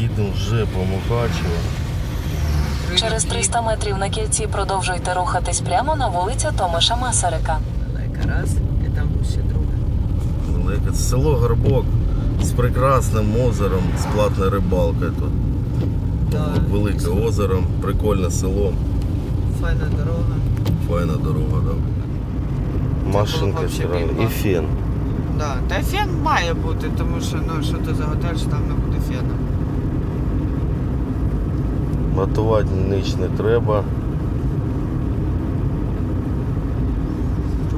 Їдемо вже по Мукачево. Через 300 метрів на кільці продовжуйте рухатись прямо на вулицю Томаша Масарика. Далека раз, і там ще друге. Велике село Горбок з прекрасним озером, з платною рибалкою тут. Да. Велике озеро, прикольне село, Файна дорога. файна дорога. Да. Машинка. І фен. Да. Та фен має бути, тому що ну, що ти заготовиш, там не буде фена. Матувати ніч не треба.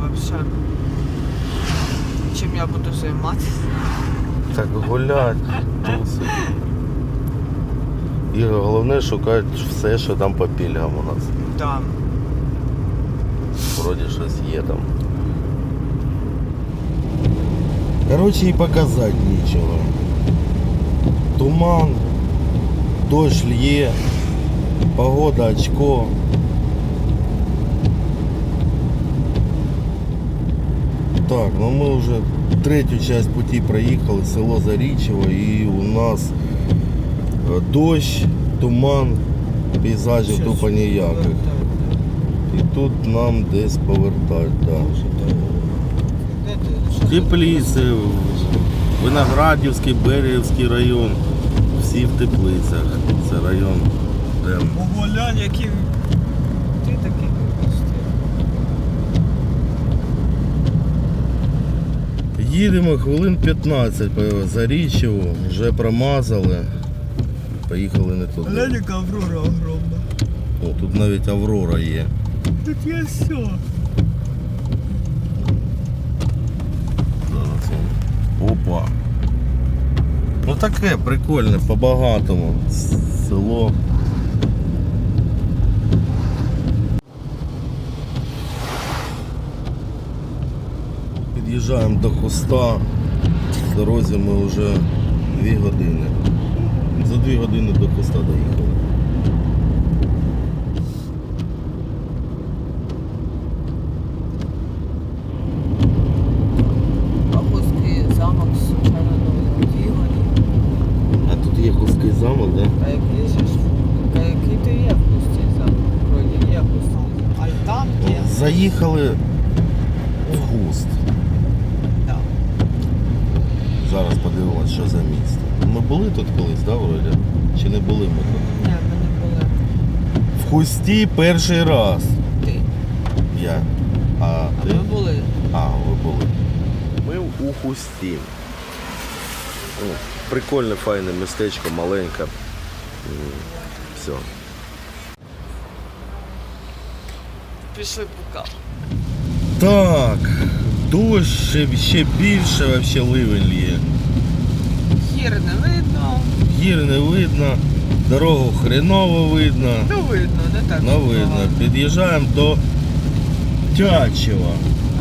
Вообще. Чим я буду займатися? Так гулять, туси. І головне шукати все, що там по пільгам у нас. Да. Вроді щось є там. Коротше, і показати нічого. Туман, дощ лє, Погода очко. Так, ну ми вже третю часть пути проїхали, село Зарічево, і у нас е, дощ, туман, пейзажів тупо ніяких. І тут нам десь повертати, так. Теплиці, Виноградівський, Берегівський район. Всі в теплицях. Це район, де Оголянь, які. Ти такий їдемо хвилин 15 по Заріччеву, вже промазали. Поїхали не туди. Глянь, яка аврора огромна. О, тут навіть Аврора є. Тут є все. Зараз он. Опа. Ну таке прикольне, по-багатому. Село. Під'їжджаємо до хоста. В дорозі ми вже 2 години. За 2 години до хоста доїхали. Замок, звичайно. А тут є хостський замок, так? А який же ж? А який то є пустий замок? Вроді є пустий замок. Альтанки. Заїхали в хуст. Зараз подивимось, що за місто. Ми були тут колись, да, вроді? Чи не були ми тут? Ні, ми не були. В хусті перший раз. Ти. Я. А А ти? ми були. А, ви були. Ми у хусті. О, прикольне, файне містечко, маленьке. Все. Пішли пока. Так, дощ ще, більше вообще ливень лє. Хір не видно. Гір не видно, дорогу хреново видно. Ну видно, не так. Ну видно. Під'їжджаємо до Тячева.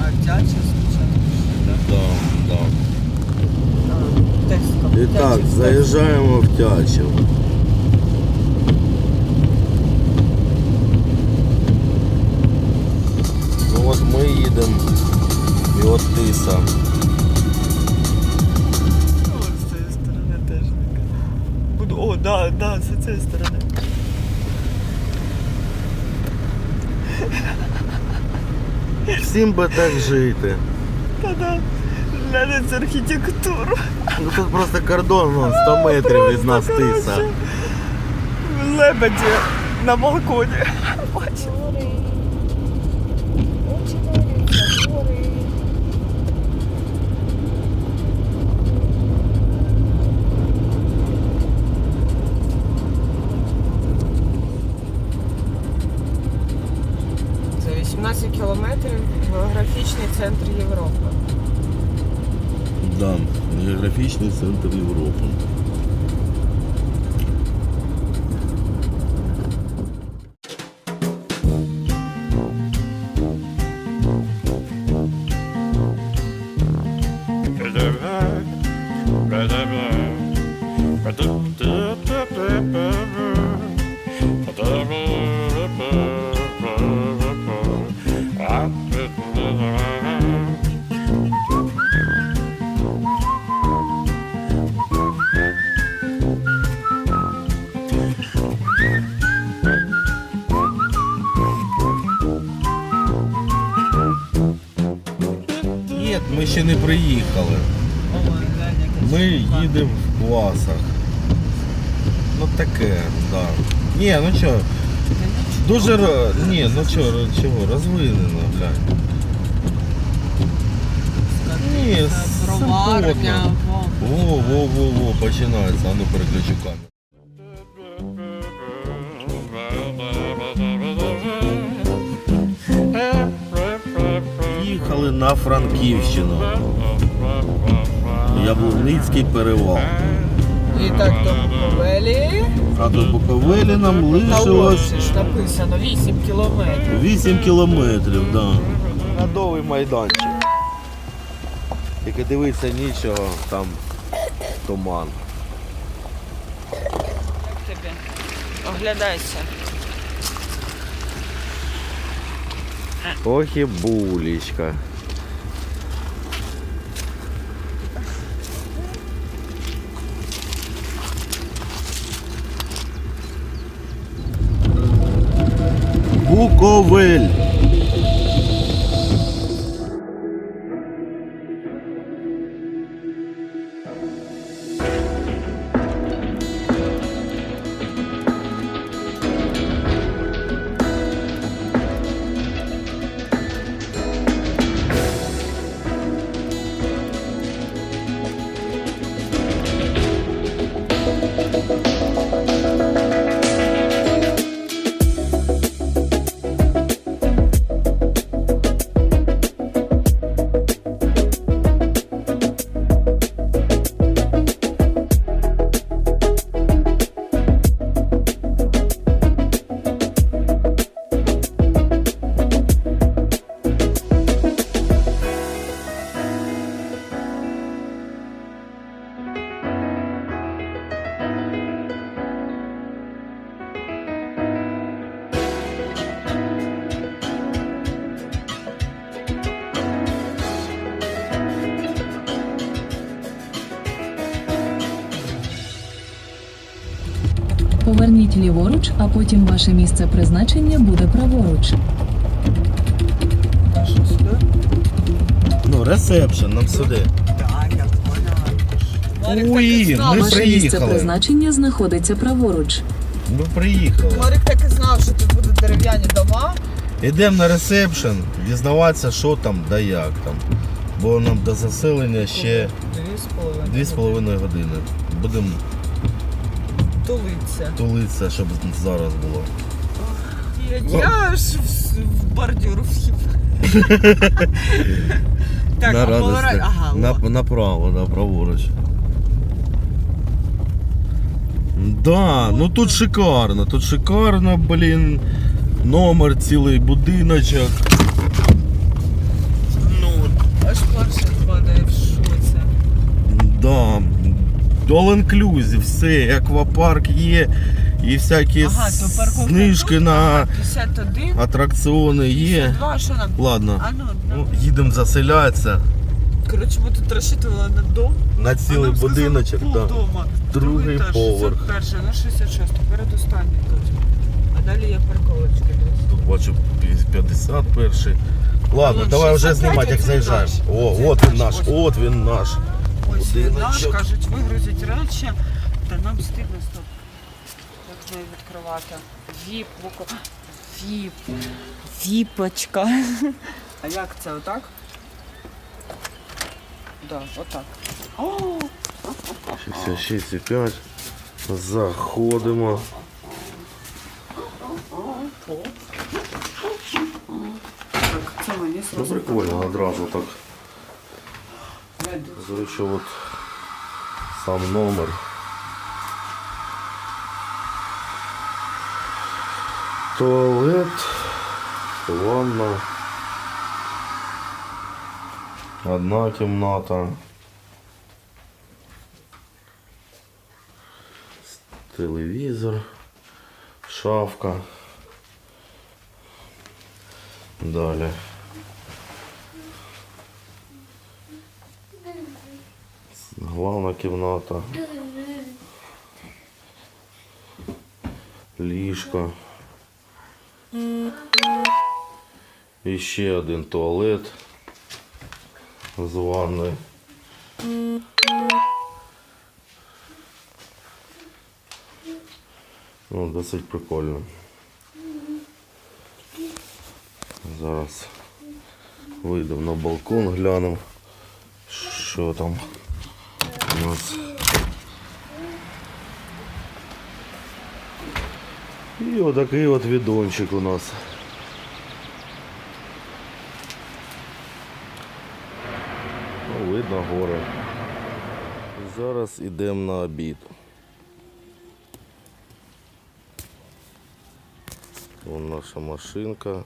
А тяча спочатку. Да, да. І так, заїжджаємо в Тячево. Ну от ми їдемо і от Тиса. Ось з цієї сторони теж таке. Буду. О, да, да, з цієї сторони. Всім би так жити. Та-да. Глянець архітектуру. Ну тут просто кордон вон, 100 метрів від нас Тиса. Лебеді на балконі. Бачиш? Fish de Santa Europa. Ще не приїхали. Ми їдемо в класах. Ну таке, да. Ні, ну що, дуже Ні, ну чо, чого, розвинено, глянь. Ні, во. Во, во, во, во, починається, а ну переключу камеру. Їхали на Франківщину. Яблуницький перевал. І так до Буковелі. А до Буковелі нам лишилось ж написано 8 кілометрів. 8 кілометрів, да. Надовий майданчик. Тільки дивитися нічого, там туман. Як тобі? Оглядайся. Ох Поверніть ліворуч, а потім ваше місце призначення буде праворуч. Що сюди? Ну, ресепшн нам сюди. Знав, ми Ваше приїхали. місце призначення знаходиться праворуч. Ми приїхали. Марик так і знав, що тут будуть дерев'яні дома. Йдемо на ресепшн, дізнаватися, що там да як там. Бо нам до заселення ще Дві з половиною. дві з половиною години. Будемо Тулиться. тулитися, щоб зараз було. Я аж в, в бордюр вхіп. так, на а поворот. Ага, на, направо, да, праворуч. Да, ну тут шикарно, тут шикарно, блін. Номер цілий будиночок. Ну, Аж перший падає в шоці. да. All inclusive, все, аквапарк є, і всякі Ага, то парковка знижки тут, на ага, 51, атракціони є. 52, що нам? Ладно, А ну, ну, їдемо заселятися Коротше, ми тут розчитували на дом. на а цілий нам сказали будиночок. пол Да. дома. Другий етаж, поверх. 61, ну 66, передостанній точно. А далі є парковочки. десь. Тут бачу 51. Ладно, Вон давай вже 65, знімати, як оце заїжджаєш. О, от він наш, наш, от він наш. Ось наш, кажуть, вигрузить речі, та нам стидно стоп. Як з нею відкривати? Віп, буко. Віп. Віпочка. А як це, отак? Да, отак. О, 66,5. Заходимо. так, це мені Ну прикольно, одразу так. Веду. Зручу от сам номер. Туалет, ванна. Одна кімната. Телевізор, шафка. Далі. Главна кімната. Ліжко. І ще один туалет. з ванною. Ну, досить прикольно. Зараз вийдемо на балкон, глянемо, що там у нас. І отакий от відончик у нас. Ну, видно гори. Зараз йдемо на обід. Вон наша машинка.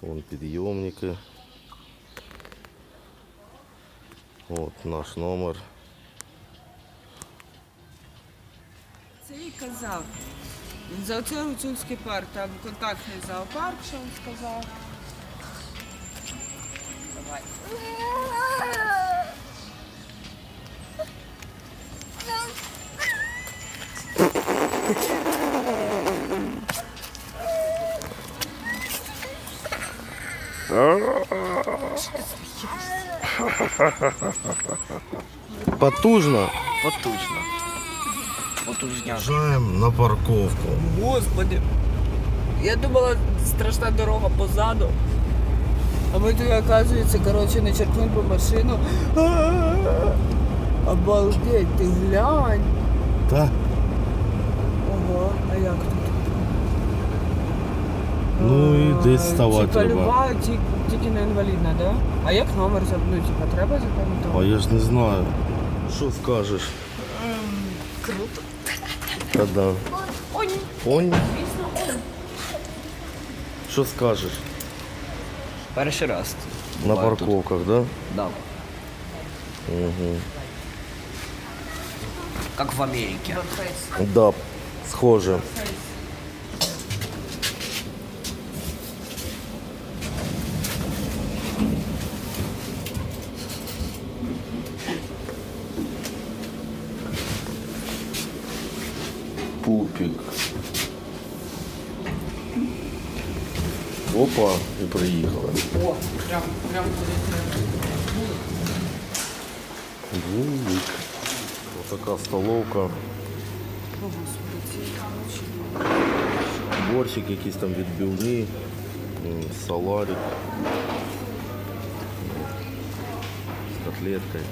Вон підйомники. От наш номер. Це і казав. За оцей гуцульський парк, там контактний зоопарк, що він сказав. Давай. Потужно. Потужно. Потужняк. Заїжджаємо на парковку. Господи. Я думала, страшна дорога позаду. А ми тут, оказується, коротше, не по машину. Обалдеть, ти глянь. Та? Ого, а як тут? Ну і десь ставати Типа треба. люба, ті- тільки не інвалідна, да? А як номер забнути? Типа треба А запам'ятати? я ж не знаю. Що скажеш? Круто. Та да. Ой, Онь? Що скажеш? Перший раз. На буваю тут. парковках, да? Да. Угу. Как в Америке. Да, схоже. Пупик. Опа, і приїхали. О, прям, прям Двулик. Отака столовка. О, Господи, ці коротше. Борщик якийсь там відбивний, м, салатик з котлеткою.